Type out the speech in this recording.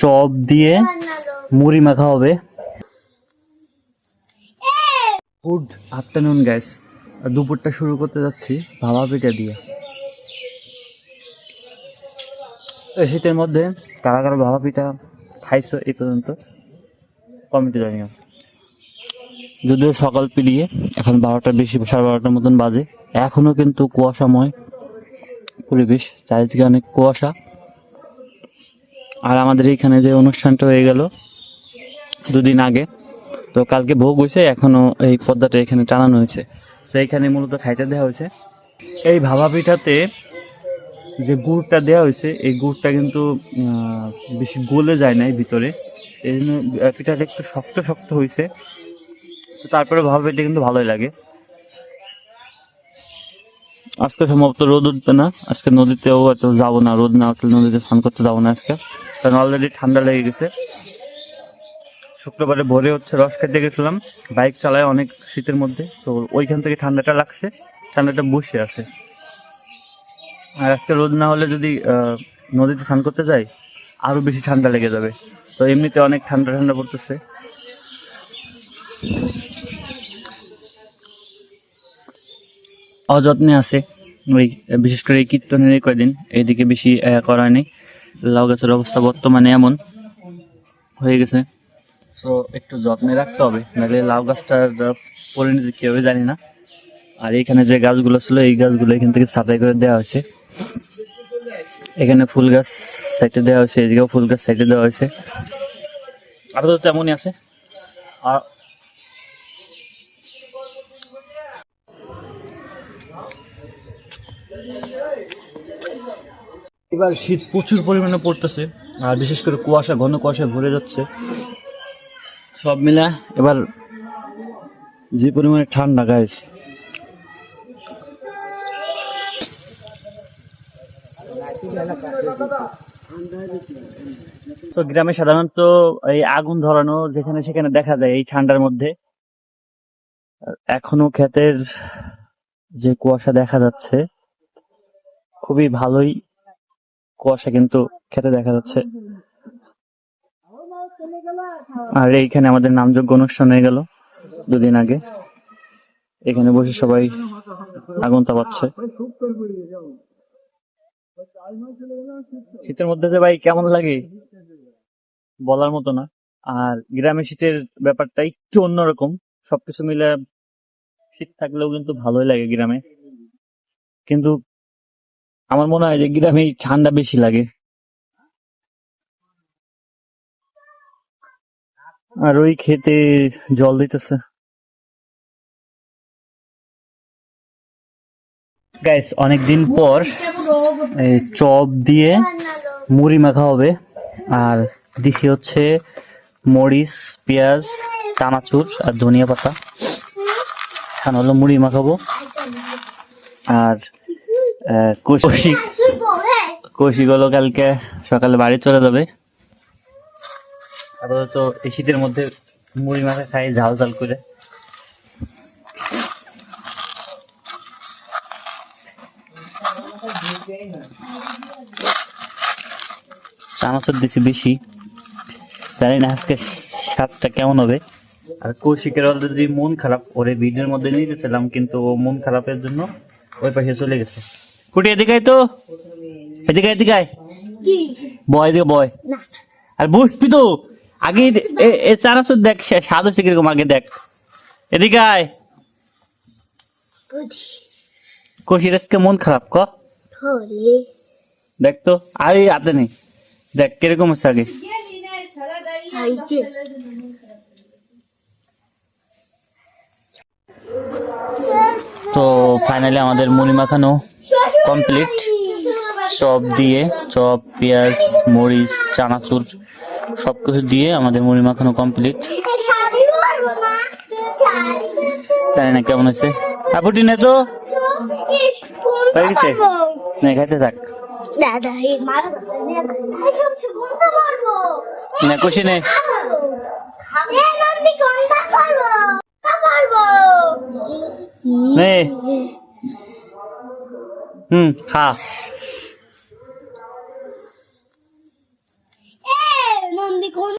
Chop দিয়ে মুড়ি মাখা হবে। গুড আফটারনুন গ্যাস দুপুরটা শুরু করতে যাচ্ছি ভাবা পিঠা দিয়ে। এই শীতের মধ্যে কারা কারও ভাবা পিঠা খাইছো এই পর্যন্ত কমিটি জানি না যদিও সকাল পেরিয়ে এখন বারোটা বেশি সাড়ে বারোটার মতন বাজে। এখনও কিন্তু কুয়াশাময় পরিবেশ চারিদিকে অনেক কুয়াশা। আর আমাদের এইখানে যে অনুষ্ঠানটা হয়ে গেল দুদিন আগে, তো কালকে ভোগ হয়েছে, এখনও এই পদ্মাটা এখানে টানানো হয়েছে। তো এইখানে মূলত খাইতে দেওয়া হয়েছে। এই ভাবা পিঠাতে যে গুড়টা দেওয়া হয়েছে, এই গুড়টা কিন্তু বেশি গলে যায় না এই ভিতরে। এই জন্য পিঠাটা একটু শক্ত শক্ত হয়েছে। তো তারপরে ভাবা পিঠা কিন্তু ভালোই লাগে। আজকে সম্ভবত রোদ উঠবে না। আজকে নদীতেও এত যাব না, রোদ না উঠলে নদীতে স্নান করতে যাব না আজকে। কারণ অলরেডি ঠান্ডা লেগে গেছে। শুক্রবারে ভোরে হচ্ছে রস খেতে গেছিলাম। বাইক চালায় অনেক শীতের মধ্যে। তো ওইখান থেকে ঠান্ডাটা লাগছে, ঠান্ডাটা বসে আছে। আর আজকে রোদ না হলে যদি নদীতে স্নান করতে যাই আরও বেশি ঠান্ডা লেগে যাবে। তো এমনিতে অনেক ঠান্ডা ঠান্ডা পড়তেছে। অযত্নে আছে। ওই, বিশেষ করে এই কীর্তনের কয়দিন, এইদিকে বেশি করা নেই। লাউ গাছের অবস্থা বর্তমানে এমন হয়ে গেছে। সো একটু যত্নে রাখতে হবে, নাহলে লাউ গাছটার পরিণতি কি হবে জানি না। আর এখানে যে গাছগুলো ছিল, এই গাছগুলো এখান থেকে ছাঁটাই করে দেওয়া হয়েছে। এখানে ফুল গাছ সাইডে দেওয়া হয়েছে, এদিকেও ফুল গাছ সাইডে দেওয়া হয়েছে। আরও তো তেমনই আছে। আর এবার শীত প্রচুর পরিমাণে পড়তেছে, আর বিশেষ করে কুয়াশা, ঘন কুয়াশা ভরে যাচ্ছে। সব মিলে এবার যে পরিমাণে ঠান্ডা গাইছে তো গ্রামে সাধারণত এই আগুন ধরানো যেখানে সেখানে দেখা যায়, এই ঠান্ডার মধ্যে। এখনও ক্ষেতের যে কুয়াশা দেখা যাচ্ছে, খুবই ভালোই কুয়াশা কিন্তু খেতে দেখা যাচ্ছে। আর এইখানে আমাদের নামযোগ্য অনুষ্ঠান হয়ে গেল দুদিন আগে। এখানে বসে সবাই আগুন তাপাচ্ছে। শীতের মধ্যে যে ভাই কেমন লাগে বলার মতো না। আর গ্রামে শীতের ব্যাপারটা একটু অন্যরকম। সবকিছু মিলে শীত থাকলেও কিন্তু ভালোই লাগে গ্রামে। কিন্তু আমার মনে হয় যে গ্রামে ঠান্ডা বেশি লাগে। আর ওই খেতে জল দিতেছে। গাইস অনেকদিন পর এই চপ দিয়ে মুড়ি মাখা হবে। আর দিছি হচ্ছে মরিচ, পেঁয়াজ, চানাচুর আর ধনিয়া পাতা। এখন হলো মুড়ি মাখাবো। আর আহ, কষি কষিগুলো কালকে সকালে বাড়ি চলে যাবে। আপাতত এই শীতের মধ্যে মুড়ি মাখা খাই ঝাল ঝাল করে। চানাচুর দিছি বেশি। জানি না আজকে স্বাদটা কেমন হবে। আর কৌশিকের অলরেডি মন খারাপ ওরে ভিডিওর মধ্যে নিয়ে গেছিলাম কিন্তু ও মন খারাপের জন্য ওই পাশে চলে গেছে। কুটি এদিকে আয় তো এদিকে এদিকে আয় বয় এদিকে বয় আর বুঝবি তো আগে এ- চানাচুর দেখ সে- স্বাদ হচ্ছে কীরকম আগে দেখ এদিকে আয় আজকে মন খারাপ ক দেখ তো আরে হাতে নেই দেখ কীরকম হচ্ছে আগে তো ফাইনালি আমাদের মুড়ি মাখানো কমপ্লিট চপ দিয়ে চপ পেঁয়াজ মরিচ চানাচুর সব কিছু দিয়ে আমাদের মুড়ি মাখানো কমপ্লিট জানি না কেমন হয়েছে। আপুটি নে তো? হয়ে গেছে? নে খাইতে থাক। দাদা এই মারা নে। কষি নে। নে। হুম খা। নন্দী